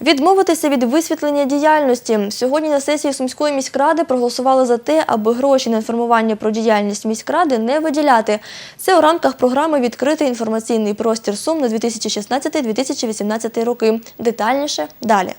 Відмовитися від висвітлення діяльності. Сьогодні на сесії Сумської міськради проголосували за те, аби гроші на інформування про діяльність міськради не виділяти. Це у рамках програми Відкритий інформаційний простір Сум на 2016-2018 роки. Детальніше далі.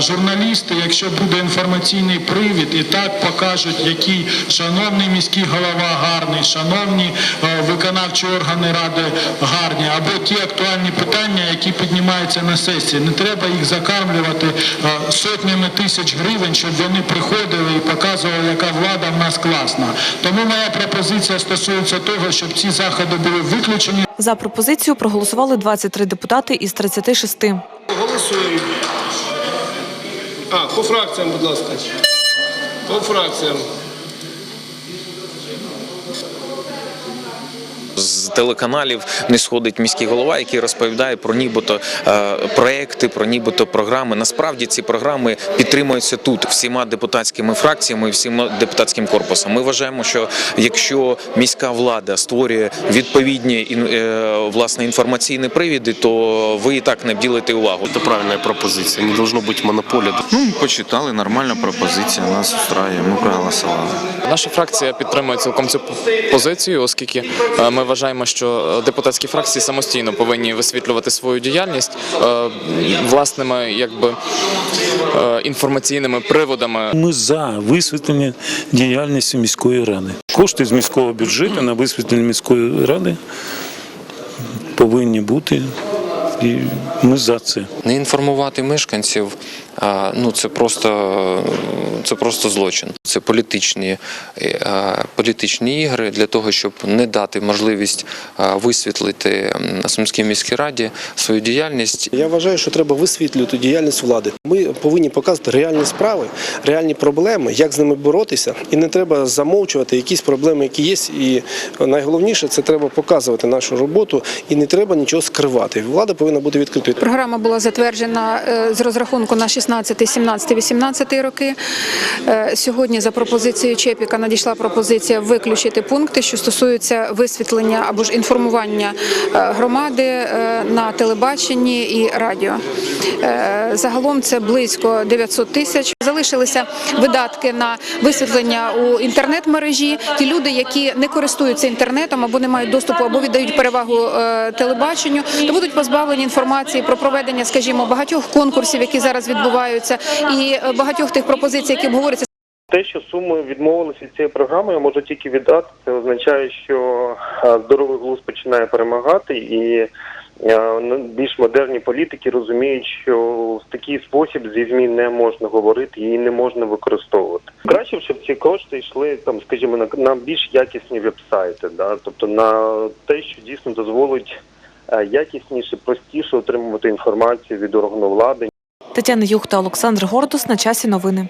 Журналісти, якщо буде інформаційний привід, і так покажуть, який шановний міський голова гарний, шановні е, виконавчі органи ради гарні, або ті актуальні питання, які піднімаються на сесії. Не треба їх закармлювати е, сотнями тисяч гривень, щоб вони приходили і показували, яка влада в нас класна. Тому моя пропозиція стосується того, щоб ці заходи були виключені. За пропозицію проголосували 23 депутати із 36. Голосуємо. А, по фракціям, будь ласка. По фракціям. з телеканалів не сходить міський голова, який розповідає про нібито е, проекти, про нібито програми. Насправді ці програми підтримуються тут всіма депутатськими фракціями, і всіма депутатським корпусом. Ми вважаємо, що якщо міська влада створює відповідні е, власне інформаційні привіди, то ви і так не бділите увагу. Это правильная пропозиция. Не должно быть монополии. Ну, почитали, нормальна пропозиція, нас устраює, ми проголосували. Наша фракція підтримує цілком цю позицію, оскільки е, ми вважаємо, що е, депутатські фракції самостійно повинні висвітлювати свою діяльність е, власними якби е, інформаційними приводами. Ми за висвітлення діяльності міської ради. Кошти з міського бюджету на висвітлення міської ради повинні бути. І ми за це. Не інформувати мешканців, ну це просто, це просто злочин. Це політичні, е, політичні ігри для того, щоб не дати можливість висвітлити Сумській міській раді свою діяльність Я вважаю, що треба висвітлювати діяльність влади. Ми повинні показувати реальні справи, реальні проблеми, як з ними боротися, і не треба замовчувати якісь проблеми, які є. І найголовніше це треба показувати нашу роботу, і не треба нічого скривати. Влада повинна бути відкритою. Програма була затверджена е, з розрахунку на 16, 17, 18 роки. Е, Сьогодні за пропозицією Чепіка надійшла пропозиція виключити пункти, що стосуються висвітлення або ж інформування е, громади е, на телебаченні і радіо. Загалом це близько 900 тисяч. Залишилися видатки на висвітлення у інтернет-мережі. Ті люди, які не користуються інтернетом або не мають доступу, або віддають перевагу е, телебаченню, то будуть позбавлені інформації про проведення, скажімо, багатьох конкурсів, які зараз відбуваються, і е, багатьох тих пропозицій, які обговорюються. Те, що суми відмовилися від цієї програми, я можу тільки віддати. Це означає, що е, здоровий глузд починає перемагати, і більш модерні політики розуміють, що в такий спосіб зі ЗМІ не можна говорити і не можна використовувати. Краще, щоб ці кошти йшли там, скажімо, на, на більш якісні веб-сайти, да? тобто на те, що дійсно дозволить е, якісніше, простіше отримувати інформацію від органу влади. Тетяна Юх та Олександр Гордус на часі новини.